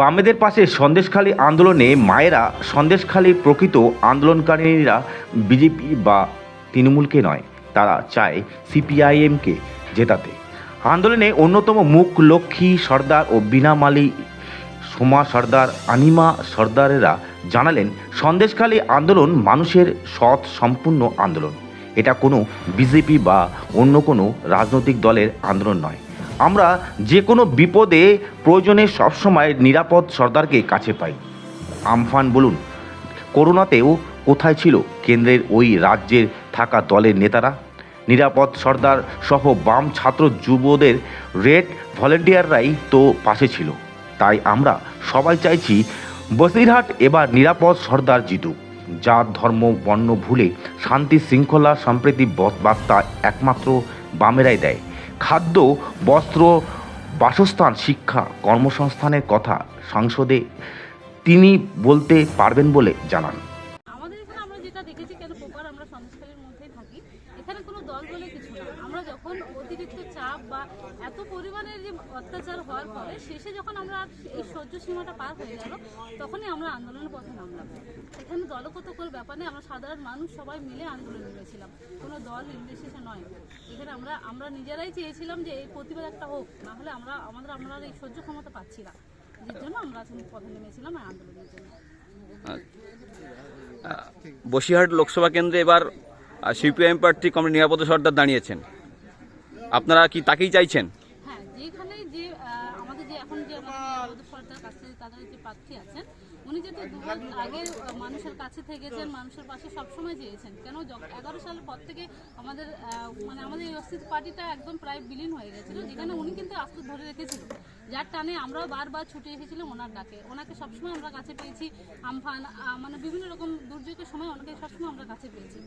বামেদের পাশে সন্দেশখালী আন্দোলনে মায়েরা সন্দেশখালী প্রকৃত আন্দোলনকারীরা বিজেপি বা তৃণমূলকে নয়, তারা চায় সিপিআইএমকে জেতাতে। আন্দোলনে অন্যতম মুখ লক্ষ্মী সর্দার ও বিনা মালি সোমা সর্দার আনিমা সর্দারেরা জানালেন, সন্দেশখালী আন্দোলন মানুষের সৎ সম্পূর্ণ আন্দোলন। এটা কোনো বিজেপি বা অন্য কোনো রাজনৈতিক দলের আন্দোলন নয়। আমরা যে কোনো বিপদে প্রয়োজনে সবসময় নিরাপদ সর্দারকে কাছে পাই। আমফান, বলুন করোনাতেও কোথায় ছিল কেন্দ্রের ওই রাজ্যের থাকা দলের নেতারা? নিরাপদ সর্দার সহ বাম ছাত্র যুবদের রেড ভলেন্টিয়াররাই তো পাশে ছিল। তাই আমরা সবাই চাইছি বসিরহাট এবার নিরাপদ সর্দার জিতুক জাত ধর্ম, বর্ণ, ভুলে শান্তি, শৃঙ্খলা, সম্প্রীতি বার্তা একমাত্র বামেরাই দেয়। খাদ্য বস্ত্র বাসস্থান শিক্ষা কর্মসংস্থানের কথা সংসদে তিনি বলতে পারবেন বলে জানান। সন্দেশকারীর মধ্যেই থাকি। এখানে কোনো দল বলে কিছু না। আমরা যখন অতিরিক্ত চাপ বা এত পরিমাণের যে অত্যাচার হওয়ার পরে শেষে যখন আমরা এই সহ্য সীমাটা পার হয়ে গেল, তখনই আমরা আন্দোলনের পথে নামলাম। এখানে দলগত কোনো ব্যাপার নেই। আমরা সাধারণ মানুষ, সবাই মিলে আন্দোলন নেমেছিলাম কোনো দল নির্বিশেষে নয়। এখানে আমরা আমরা নিজেরাই চেয়েছিলাম যে এই প্রতিবাদ একটা হোক। না হলে আমরা, আমাদের, আমরা এই সহ্য ক্ষমতা পাচ্ছি না। যার জন্য আমরা পথে নেমেছিলাম আন্দোলনের জন্য। বসিরহাট লোকসভা কেন্দ্রে এবার সিপিআইএম প্রার্থী কমরেড নিরাপদ সর্দার দাঁড়িয়েছেন। আপনারা কি তাকেই চাইছেন? হ্যাঁ আমাদের যে, এখন যে আমাদের সরকার কাছে তাদের যে প্রার্থী আছেন উনি যেহেতু দু হাত আগে মানুষের কাছে থেকেছেন মানুষের পাশে সবসময় চেয়েছেন কেন এগারো সালের পর থেকে আমাদের মানে আমাদের এই অস্তিত্ব পার্টিটা একদম প্রায় বিলীন হয়ে গেছিল যেখানে উনি কিন্তু আস্ত ধরে রেখেছিল যার টানে আমরাও বারবার ছুটে এসেছিলাম ওনার ডাকে। ওনাকে সবসময় আমরা কাছে পেয়েছি আমফান মানে বিভিন্ন রকম দুর্যোগের সময় ওনাকে সবসময় আমরা কাছে পেয়েছি।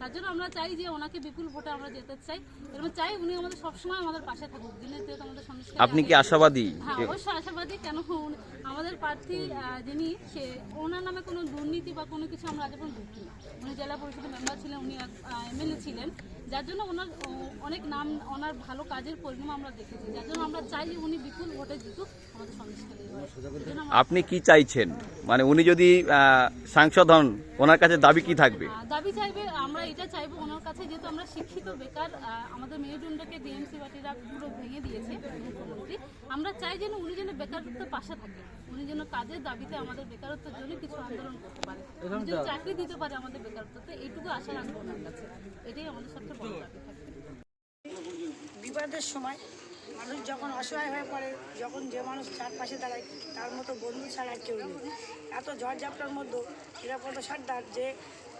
তার জন্য আমরা চাই যে ওনাকে বিপুল ভোটে আমরা যেতে চাই। এবং চাই উনি আমাদের সবসময় আমাদের পাশে থাকুক। দিনের যেহেতু আমাদের সন্দেশ আপনি কি আশাবাদী হ্যাঁ অবশ্যই আশাবাদী। কেন আমাদের প্রার্থী যিনি সে ওনার নামে কোনো দুর্নীতি বা কোনো কিছু আমরা আজ এখন দেখি না। উনি জেলা পরিষদের মেম্বার ছিলেন উনি এমএলএ ছিলেন। যার জন্য ওনার অনেক নাম ওনার ভালো কাজের পরিণাম আমরা দেখেছি। যার জন্য আমরা চাই যে উনি বিপুল ভোটে জিতুক আমাদের সন্দেশকারী আপনি কি চাইছেন? মানে উনি যদি সাংসদ হন ওনার কাছে দাবি কি থাকবে? দাবি চাইবে আমরা এটা চাইব ওনার কাছে যেহেতু আমরা শিক্ষিত বেকার আমাদের মেরুদণ্ডকে ডিএমসি পার্টিরা পুরো ভেঙে দিয়েছে মুখ্যমন্ত্রী। আমরা চাই যেন উনি যেন বেকারত্বের পাশে থাকে উনি যেন কাজের দাবিতে আমাদের বেকারত্বের জন্য কিছু আন্দোলন করতে পারে। উনি যেন চাকরি দিতে পারে আমাদের বেকারত্বতে এইটুকু আশা রাখব ওনার কাছে। এটাই আমাদের সবচেয়ে বড় দাবি থাকবে। বিপদের সময় মানুষ যখন অসহায় হয়ে পড়ে, যখন যে মানুষ চারপাশে দাঁড়ায়, তার মতো বন্ধু ছাড়া কেউ নেই। এত ঝড়ঝাপটার মধ্যে নিরাপদ সর্দার যে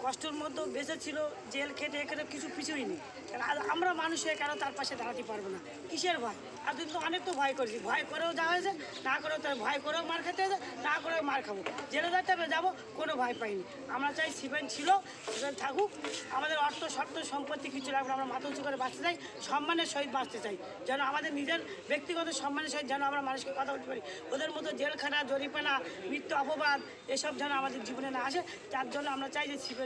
কষ্টের মধ্যেও বেঁচে ছিল, জেল খেটে এখানে কিছু পিছুই নেই আমরা মানুষ হয়ে কেন তার পাশে দাঁড়াতে পারব না? কিসের ভয়? আর কিন্তু অনেক তো ভয় করেছি। ভয় করেও যাওয়া হয়েছে, না করেও তার ভয় করেও মার খেতে হয়েছে, না করেও মার খাব। জেলে যাইতে হবে, যাব, কোনো ভয় পাইনি। আমরা চাই সিভেন ছিল সিভেন থাকুক। আমাদের অর্থ, শর্ত, সম্পত্তি কিছু লাগবে আমরা মাথা উঁচু করে বাঁচতে চাই, সম্মানের সহিত বাঁচতে চাই, যেন আমাদের নিজের ব্যক্তিগত সম্মানের সহিত যেন আমরা মানুষকে কথা বলতে পারি। ওদের মতো জেলখানা জরিপানা মৃত্যু, অপবাদ, এসব যেন আমাদের জীবনে না আসে, তার জন্য আমরা চাই যে seven